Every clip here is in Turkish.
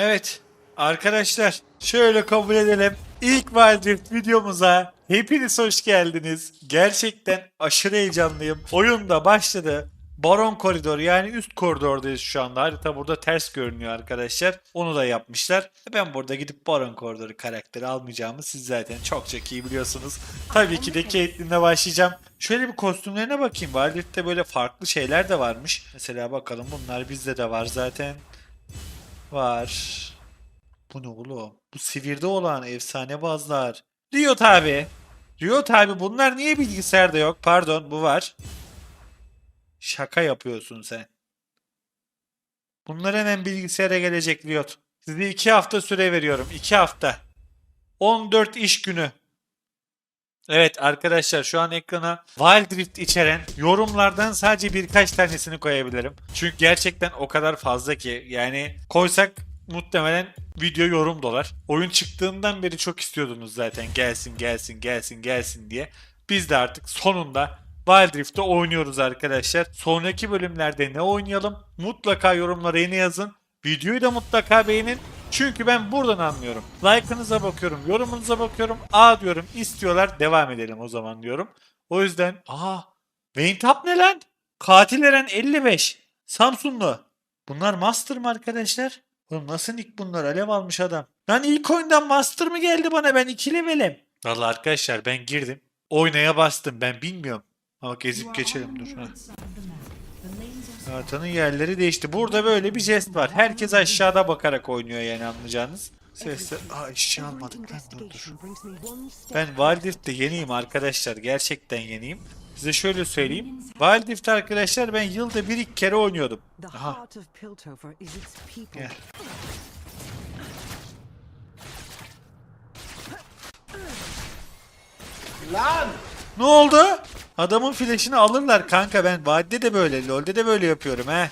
Evet arkadaşlar şöyle kabul edelim. İlk Wild Rift videomuza hepiniz hoş geldiniz. Gerçekten aşırı heyecanlıyım. Oyun da başladı. Baron koridoru yani üst koridordayız şu anda. Harita burada ters görünüyor arkadaşlar. Onu da yapmışlar. Ben burada gidip Baron koridoru karakteri almayacağımı siz zaten çok çok iyi biliyorsunuz. Tabii ki de Caitlyn'le başlayacağım. Şöyle bir kostümlerine bakayım. Wild Rift'te böyle farklı şeyler de varmış. Mesela bakalım bunlar bizde de var zaten. Var. Bu ne oğlum? Bu sivirde olan efsane bazlar. Riot abi. Riot abi bunlar niye bilgisayarda yok? Pardon bu var. Şaka yapıyorsun sen. Bunlar hemen bilgisayara gelecek Riot. Size iki hafta süre veriyorum. iki hafta. 14 iş günü. Evet arkadaşlar şu an ekrana Wild Rift içeren yorumlardan sadece birkaç tanesini koyabilirim. Çünkü gerçekten o kadar fazla ki yani koysak muhtemelen video yorum dolar. Oyun çıktığından beri çok istiyordunuz zaten gelsin gelsin gelsin gelsin diye. Biz de artık sonunda Wild Rift'te oynuyoruz arkadaşlar. Sonraki bölümlerde ne oynayalım? Mutlaka yorumlara yeni yazın. Videoyu da mutlaka beğenin. Çünkü ben buradan anlıyorum. Like'ınıza bakıyorum, yorumunuza bakıyorum. Aa diyorum istiyorlar devam edelim o zaman diyorum. O yüzden aa Vayne Tap ne lan? Katil Eren 55. Samsunlu. Bunlar Master mı arkadaşlar? Oğlum nasıl nick bunlar? Alev almış adam. Lan ilk oyundan Master mı geldi bana? Ben iki levelim. Valla arkadaşlar ben girdim. Oynaya bastım. Ben bilmiyorum. Ama gezip geçelim dur. Ha. Haritanın yerleri değişti. Burada böyle bir jest var. Herkes aşağıda bakarak oynuyor yani anlayacağınız. Sesle... Aa işçi almadık lan dur dur. Ben Wild Rift'te yeniyim arkadaşlar. Gerçekten yeniyim. Size şöyle söyleyeyim. Wild Rift arkadaşlar ben yılda bir iki kere oynuyordum. Aha. heart of Ne oldu? Adamın flash'ını alırlar kanka ben vadide de böyle LoL'de de böyle yapıyorum he.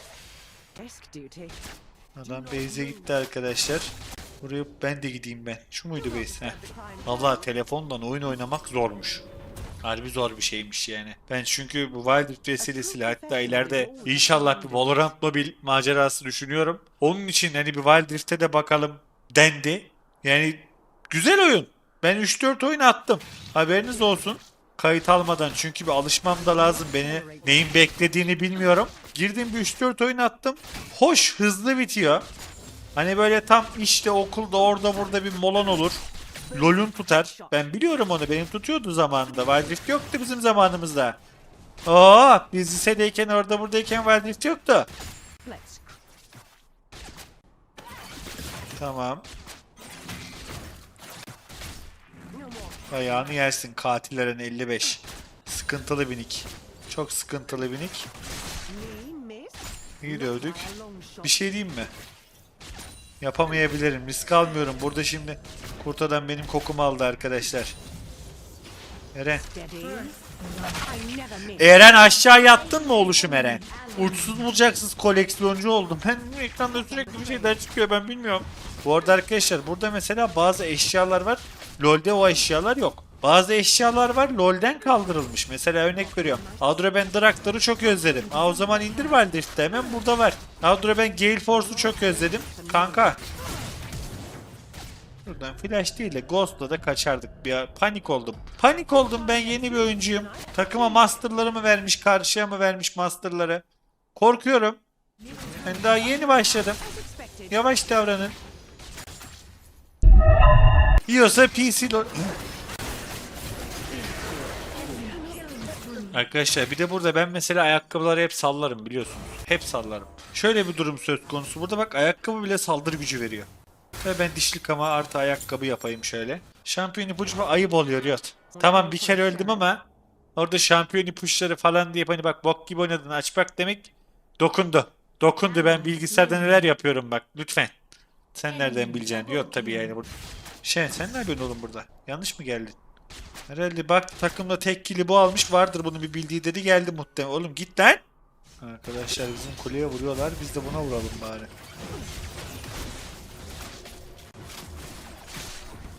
Adam base'e gitti arkadaşlar. Buraya ben de gideyim ben. Şu muydu base? Heh. Valla telefondan oyun oynamak zormuş. Harbi zor bir şeymiş yani. Ben çünkü bu Wild Rift vesilesiyle hatta ileride inşallah bir Valorant mobil macerası düşünüyorum. Onun için hani bir Wild Rift'e de bakalım dendi. Yani güzel oyun. Ben 3-4 oyun attım. Haberiniz olsun. Kayıt almadan çünkü bir alışmam da lazım. Beni neyin beklediğini bilmiyorum. Girdim bir 3-4 oyun attım. Hoş hızlı bitiyor. Hani böyle tam işte okulda orada burada bir molan olur. LoL'un tutar. Ben biliyorum onu. Benim tutuyordu zamanında. Wild Rift yoktu bizim zamanımızda. Oo, biz lisedeyken orada buradayken Wild Rift yoktu. Tamam. Ayağını yersin katillerin 55. Sıkıntılı binik. Çok sıkıntılı binik. İyi dövdük. Bir şey diyeyim mi? Yapamayabilirim. Risk almıyorum. Burada şimdi kurt adam benim kokumu aldı arkadaşlar. Eren. Eren aşağı yattın mı oluşum Eren? Uçsuz bucaksız koleksiyoncu oldum. Ben ekranda sürekli bir şeyler çıkıyor ben bilmiyorum. Bu arada arkadaşlar burada mesela bazı eşyalar var. LoL'de o eşyalar yok. Bazı eşyalar var LoL'den kaldırılmış. Mesela örnek veriyorum. Adro ben Draktar'ı çok özledim. Aa o zaman indir Wildrift'te hemen burada var. Adro ben Gale Force'u çok özledim. Kanka. Buradan flash değil de Ghost'la da kaçardık. Bir panik oldum. Panik oldum ben yeni bir oyuncuyum. Takıma masterları mı vermiş, karşıya mı vermiş masterları? Korkuyorum. Ben daha yeni başladım. Yavaş davranın. Yiyorsa PC Arkadaşlar bir de burada ben mesela ayakkabıları hep sallarım biliyorsunuz. Hep sallarım. Şöyle bir durum söz konusu. Burada bak ayakkabı bile saldırı gücü veriyor. Ve ben dişlik ama artı ayakkabı yapayım şöyle. Şampiyon ipucuma ayıp oluyor Riot. Tamam bir kere öldüm ama orada şampiyon ipuçları falan diye hani bak bok gibi oynadın aç bak demek dokundu. Dokundu ben bilgisayarda neler yapıyorum bak lütfen. Sen nereden bileceksin? Yok tabii yani burada. Şey sen ne yapıyorsun oğlum burada? Yanlış mı geldin? Herhalde bak takımda tek kili bu almış vardır bunun bir bildiği dedi geldi muhtemelen. Oğlum git lan. Arkadaşlar bizim kuleye vuruyorlar biz de buna vuralım bari.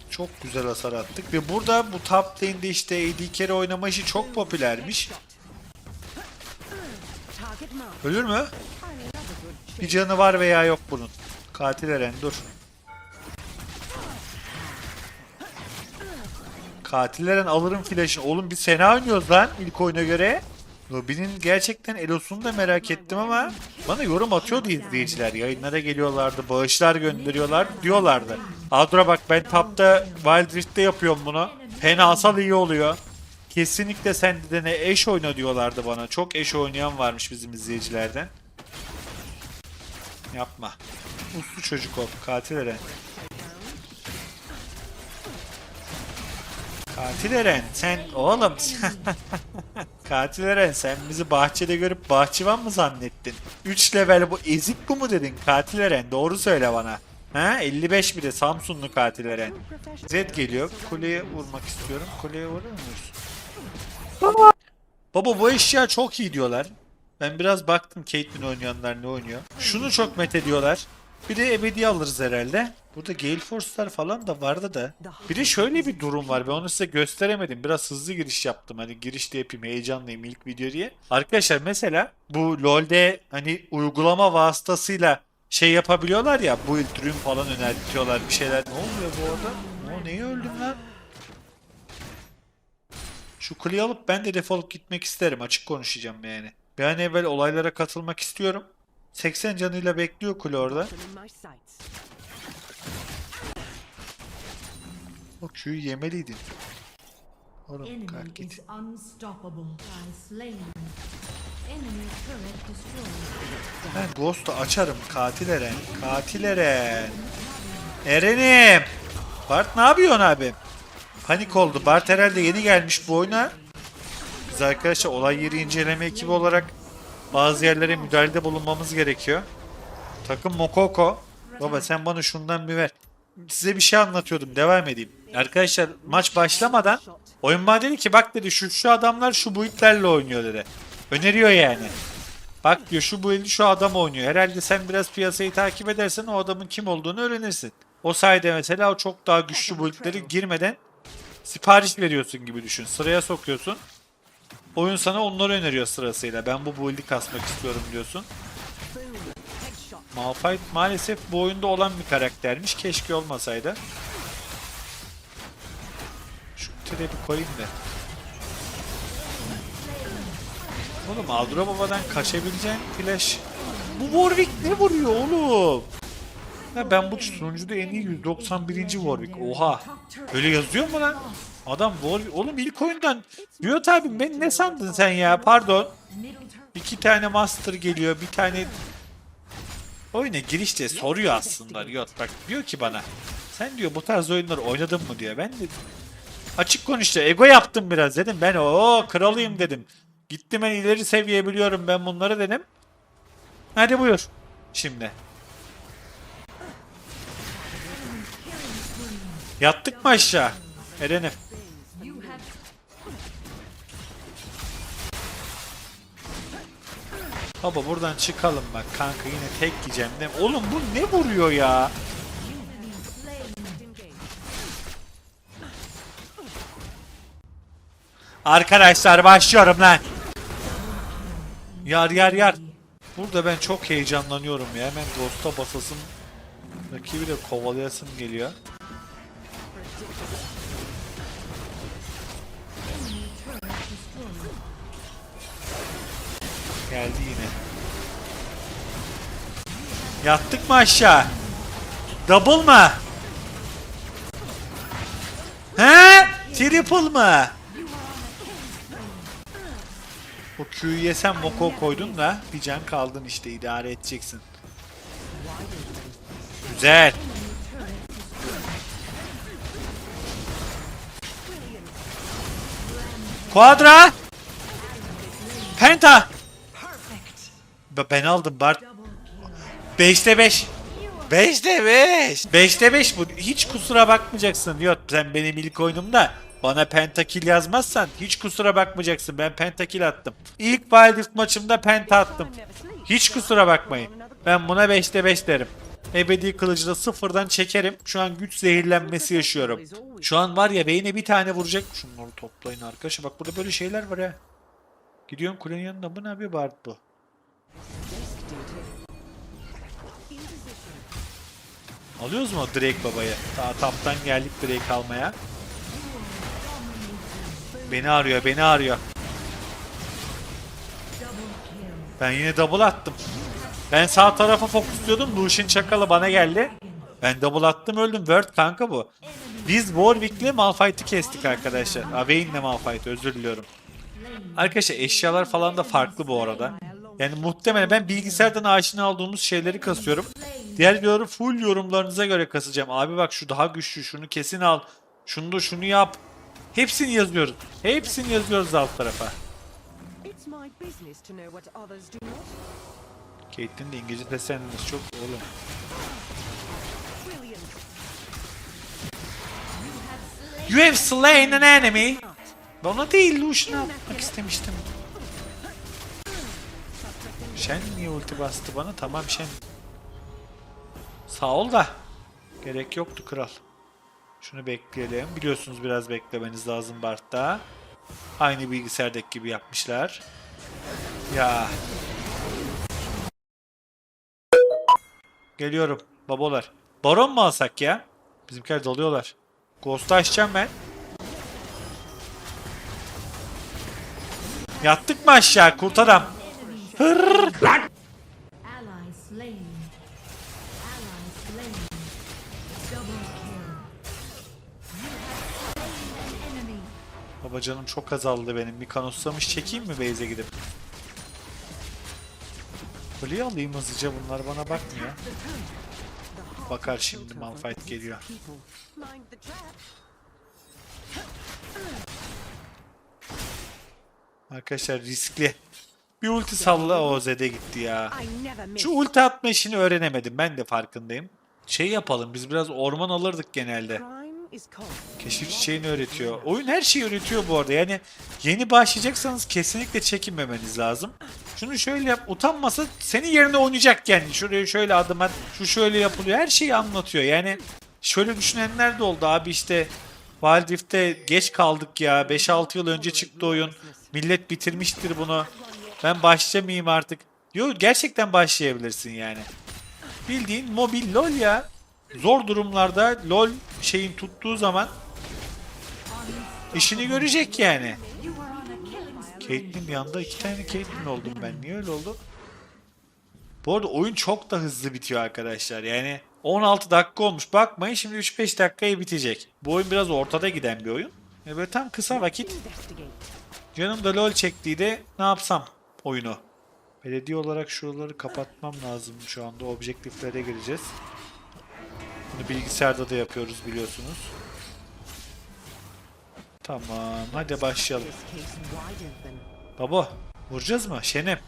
Çok güzel hasar attık ve burada bu top lane'de işte AD carry oynama işi çok popülermiş. Ölür mü? Bir canı var veya yok bunun. Katil Eren dur. Katillerin alırım flash'ını. Oğlum biz fena oynuyoruz lan ilk oyuna göre. Lobby'nin gerçekten elosunu da merak ettim ama bana yorum atıyordu izleyiciler. Yayınlara geliyorlardı, bağışlar gönderiyorlar diyorlardı. Adra bak ben tapta Wild Rift'te yapıyorum bunu. Fenasal iyi oluyor. Kesinlikle sen de ne eş oyna diyorlardı bana. Çok eş oynayan varmış bizim izleyicilerden. Yapma. Uslu çocuk ol. Katil. Katil Eren sen oğlum. Katil Eren sen bizi bahçede görüp bahçıvan mı zannettin? 3 level bu ezik bu mu dedin Katil Eren? Doğru söyle bana. Ha 55 bir de Samsunlu Katil Eren. Zed geliyor. Kuleye vurmak istiyorum. Kuleye vurur muyuz? Baba bu eşya çok iyi diyorlar. Ben biraz baktım Caitlyn oynayanlar ne oynuyor. Şunu çok met ediyorlar. Bir de ebedi alırız herhalde. Burada Gale Force'lar falan da vardı da. Bir de şöyle bir durum var. Ben onu size gösteremedim. Biraz hızlı giriş yaptım. Hani girişte yapayım heyecanlıyım ilk video diye. Arkadaşlar mesela bu LoL'de hani uygulama vasıtasıyla şey yapabiliyorlar ya. Bu ürün falan önertiyorlar bir şeyler. Ne oluyor bu arada? O neyi öldüm lan? Şu kuleyi alıp ben de defolup gitmek isterim. Açık konuşacağım yani. Bir an evvel olaylara katılmak istiyorum. 80 canıyla bekliyor kule orada. O Q'yu yemeliydin. Oğlum kalk git. Ben Ghost'u açarım. Katil Eren. Katil Eren. Eren'im. Bart ne yapıyorsun abi? Panik oldu. Bart herhalde yeni gelmiş bu oyuna. Biz arkadaşlar olay yeri inceleme ekibi olarak bazı yerlere müdahalede bulunmamız gerekiyor. Takım Mokoko. Baba sen bana şundan bir ver. Size bir şey anlatıyordum. Devam edeyim. Arkadaşlar maç başlamadan oyun dedi ki bak dedi şu şu adamlar şu build'lerle oynuyor dedi. Öneriyor yani. Bak diyor şu build'i şu adam oynuyor. Herhalde sen biraz piyasayı takip edersen o adamın kim olduğunu öğrenirsin. O sayede mesela o çok daha güçlü build'leri girmeden sipariş veriyorsun gibi düşün. Sıraya sokuyorsun. Oyun sana onları öneriyor sırasıyla. Ben bu build'i kasmak istiyorum diyorsun. Malphite maalesef bu oyunda olan bir karaktermiş. Keşke olmasaydı. Şu tire bir koyayım da. Oğlum Aldro Baba'dan kaçabileceğin flash. Bu Warwick ne vuruyor oğlum? Ha ben bu sunucuda en iyi 191. Warwick. Oha. Öyle yazıyor mu lan? Adam Warwick. Oğlum ilk oyundan. Riot abi ben ne sandın sen ya? Pardon. İki tane master geliyor, bir tane oyuna girişte soruyor aslında Riot. Bak diyor ki bana sen diyor bu tarz oyunları oynadın mı diyor. Ben de açık konuştu. Ego yaptım biraz dedim. Ben o kralıyım dedim. Gittim ben ileri seviye biliyorum ben bunları dedim. Hadi buyur. Şimdi. Yattık mı aşağı? Eren'im. Baba buradan çıkalım bak kanka yine tek yiyeceğim. Ne? Oğlum bu ne vuruyor ya? Arkadaşlar başlıyorum lan. Yar yar yar. Burada ben çok heyecanlanıyorum ya. Hemen Ghost'a basasım. Rakibi de kovalayasım geliyor. Geldi yine. Yattık mı aşağı? Double mı? He? Triple mı? O Q'yu yesem Moko koydun da bir can kaldın işte idare edeceksin. Güzel. Quadra. Penta. Be- Ben aldım Bart. 5'te 5. 5'te 5. 5'te 5 bu. Hiç kusura bakmayacaksın. Yok sen benim ilk oyunumda bana pentakil yazmazsan hiç kusura bakmayacaksın. Ben pentakil attım. İlk Wild maçımda penta attım. Hiç kusura bakmayın. Ben buna 5'te 5 derim. Ebedi kılıcı da sıfırdan çekerim. Şu an güç zehirlenmesi yaşıyorum. Şu an var ya beyine bir tane vuracak. Şunları toplayın arkadaşlar. Bak burada böyle şeyler var ha. Gidiyorum kulenin yanına. Bu ne yapıyor Bart bu? Alıyoruz mu Drake babayı? Daha taptan geldik Drake almaya. Beni arıyor, beni arıyor. Ben yine double attım. Ben sağ tarafa fokusluyordum. Lucian çakalı bana geldi. Ben double attım öldüm. Word kanka bu. Biz Warwick'le Malphite'i kestik arkadaşlar. Avayne'le Malphite özür diliyorum. Arkadaşlar eşyalar falan da farklı bu arada. Yani muhtemelen ben bilgisayardan aşina olduğumuz şeyleri kasıyorum. Diğer videoları full yorumlarınıza göre kasacağım. Abi bak şu daha güçlü, şunu kesin al. Şunu da şunu yap. Hepsini yazıyoruz. Hepsini yazıyoruz alt tarafa. Caitlyn de İngilizce seslenmesi çok oğlum. You have slain an enemy. Bana değil Lucian'a atmak istemiştim. Shen niye ulti bastı bana? Tamam Shen. Sağ ol da. Gerek yoktu kral. Şunu bekleyelim. Biliyorsunuz biraz beklemeniz lazım Bart'ta. Aynı bilgisayardaki gibi yapmışlar. Ya. Geliyorum. Babolar. Baron mu alsak ya? Bizimkiler dalıyorlar. Ghost'u açacağım ben. Yattık mı aşağı kurt Hırrrr. Lan. Baba canım çok azaldı benim. Bir kan kanoslamış çekeyim mi base'e gidip? Kuleyi alayım hızlıca bunlar bana bakmıyor. Bakar şimdi Malphite geliyor. Arkadaşlar riskli. Bir ulti salla o Zed'e gitti ya. Şu ulti atma işini öğrenemedim. Ben de farkındayım. Şey yapalım biz biraz orman alırdık genelde. Keşif çiçeğini öğretiyor. Oyun her şeyi öğretiyor bu arada. Yani yeni başlayacaksanız kesinlikle çekinmemeniz lazım. Şunu şöyle yap. Utanmasa senin yerine oynayacak yani. Şuraya şöyle adım at. Şu şöyle yapılıyor. Her şeyi anlatıyor. Yani şöyle düşünenler de oldu abi işte Wild Rift'te geç kaldık ya. 5-6 yıl önce çıktı oyun. Millet bitirmiştir bunu. Ben başlamayayım artık. Yo gerçekten başlayabilirsin yani. Bildiğin mobil LoL ya. Zor durumlarda LoL şeyin tuttuğu zaman işini görecek yani. Caitlyn anda iki tane Caitlyn oldum ben. Niye öyle oldu? Bu arada oyun çok da hızlı bitiyor arkadaşlar. Yani 16 dakika olmuş. Bakmayın şimdi 3-5 dakikaya bitecek. Bu oyun biraz ortada giden bir oyun. E böyle tam kısa vakit. Canım da LoL çektiydi. Ne yapsam oyunu? Belediye olarak şuraları kapatmam lazım şu anda. Objektiflere gireceğiz. Bunu bilgisayarda da yapıyoruz biliyorsunuz. Tamam. Hadi başlayalım. Baba vuracağız mı? Şenem.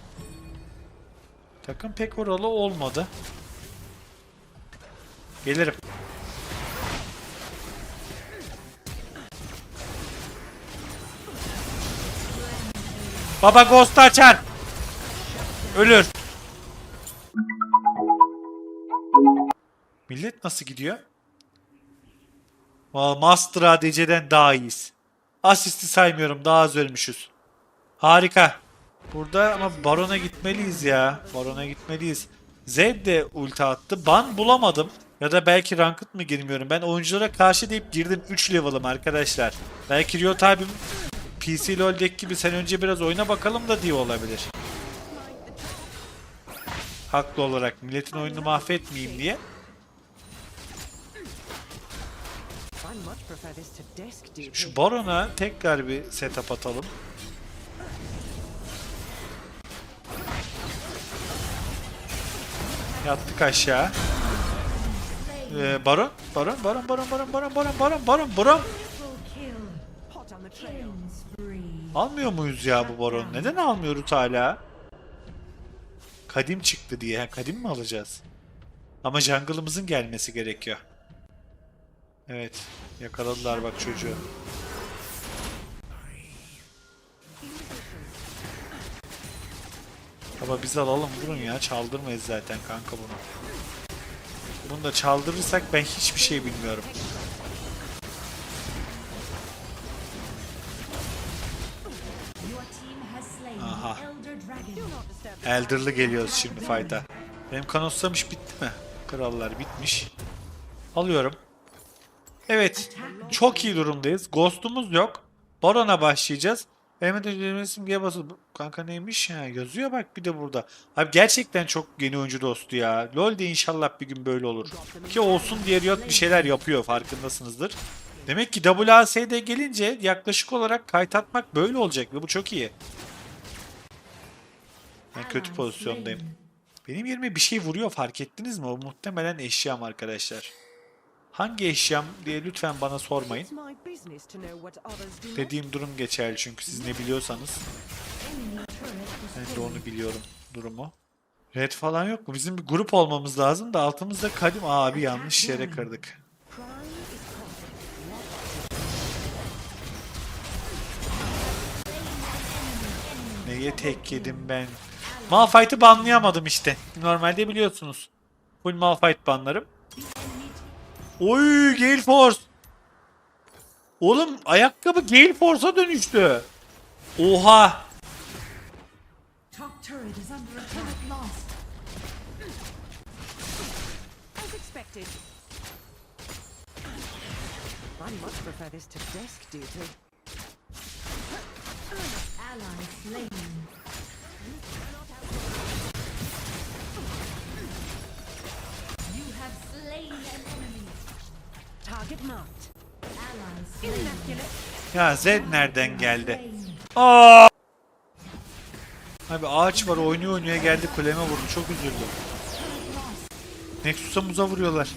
Takım pek oralı olmadı. Gelirim. Baba ghost açar. Ölür. Millet nasıl gidiyor? Master ADC'den daha iyiyiz. Asisti saymıyorum daha az ölmüşüz. Harika. Burada ama Baron'a gitmeliyiz ya. Baron'a gitmeliyiz. Zed de ulti attı. Ban bulamadım. Ya da belki ranked mı girmiyorum. Ben oyunculara karşı deyip girdim 3 level'ım arkadaşlar. Belki Riot abim PC LoL'deki gibi sen önce biraz oyna bakalım da diye olabilir. Haklı olarak milletin oyununu mahvetmeyeyim diye. Şu Baron'a tekrar bir setup atalım. Yattık aşağı. Ee, Baron, Baron, Baron, Baron, Baron, Baron, Baron, Baron, Baron, Baron. Almıyor muyuz ya bu Baron? Neden almıyoruz hala? Kadim çıktı diye. Kadim mi alacağız? Ama jungle'ımızın gelmesi gerekiyor. Evet. Yakaladılar bak çocuğu. Baba biz alalım vurun ya. Çaldırmayız zaten kanka bunu. Bunu da çaldırırsak ben hiçbir şey bilmiyorum. Elder'lı geliyoruz şimdi fight'a. Benim kanoslamış bitti mi? Krallar bitmiş. Alıyorum. Evet. Çok iyi durumdayız. Ghost'umuz yok. Baron'a başlayacağız. Mehmet Özdemir simgeye basılı. Kanka neymiş ya? Yazıyor bak bir de burada. Abi gerçekten çok yeni oyuncu dostu ya. LoL de inşallah bir gün böyle olur. Ki olsun diye Riot bir şeyler yapıyor farkındasınızdır. Demek ki WASD gelince yaklaşık olarak kayıt böyle olacak ve bu çok iyi. Ben kötü pozisyondayım. Benim yerime bir şey vuruyor fark ettiniz mi? O muhtemelen eşyam arkadaşlar. Hangi eşyam diye lütfen bana sormayın. Dediğim durum geçerli çünkü siz ne biliyorsanız. Ben de onu biliyorum durumu. Red falan yok mu? Bizim bir grup olmamız lazım da altımızda kadim abi yanlış yere kırdık. Neye tek yedim ben? Malphite'ı banlayamadım işte. Normalde biliyorsunuz. Full Malphite banlarım. Oy Gale Force. Oğlum ayakkabı Gale Force'a dönüştü. Oha. Ya Zed nereden geldi? Aa! Abi ağaç var oynuyor oynuyor geldi kuleme vurdu. Çok üzüldüm. Nexus'a muza vuruyorlar.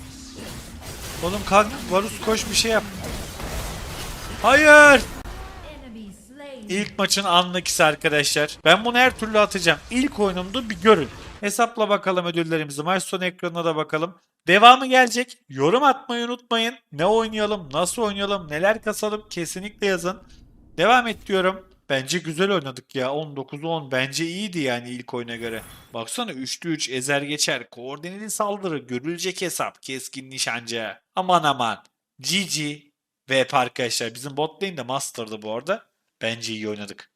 Oğlum kalk Varus koş bir şey yap. Hayır. İlk maçın anlakisi arkadaşlar. Ben bunu her türlü atacağım. İlk oyunumda bir görün. Hesapla bakalım ödüllerimizi. Maç sonu ekranına da bakalım. Devamı gelecek. Yorum atmayı unutmayın. Ne oynayalım, nasıl oynayalım, neler kasalım kesinlikle yazın. Devam et diyorum. Bence güzel oynadık ya. 19'u 10 bence iyiydi yani ilk oyuna göre. Baksana 3'lü 3 ezer geçer. Koordineli saldırı, görülecek hesap, keskin nişancı. Aman aman. GG. VP arkadaşlar. Bizim bot lane de master'dı bu arada. Bence iyi oynadık.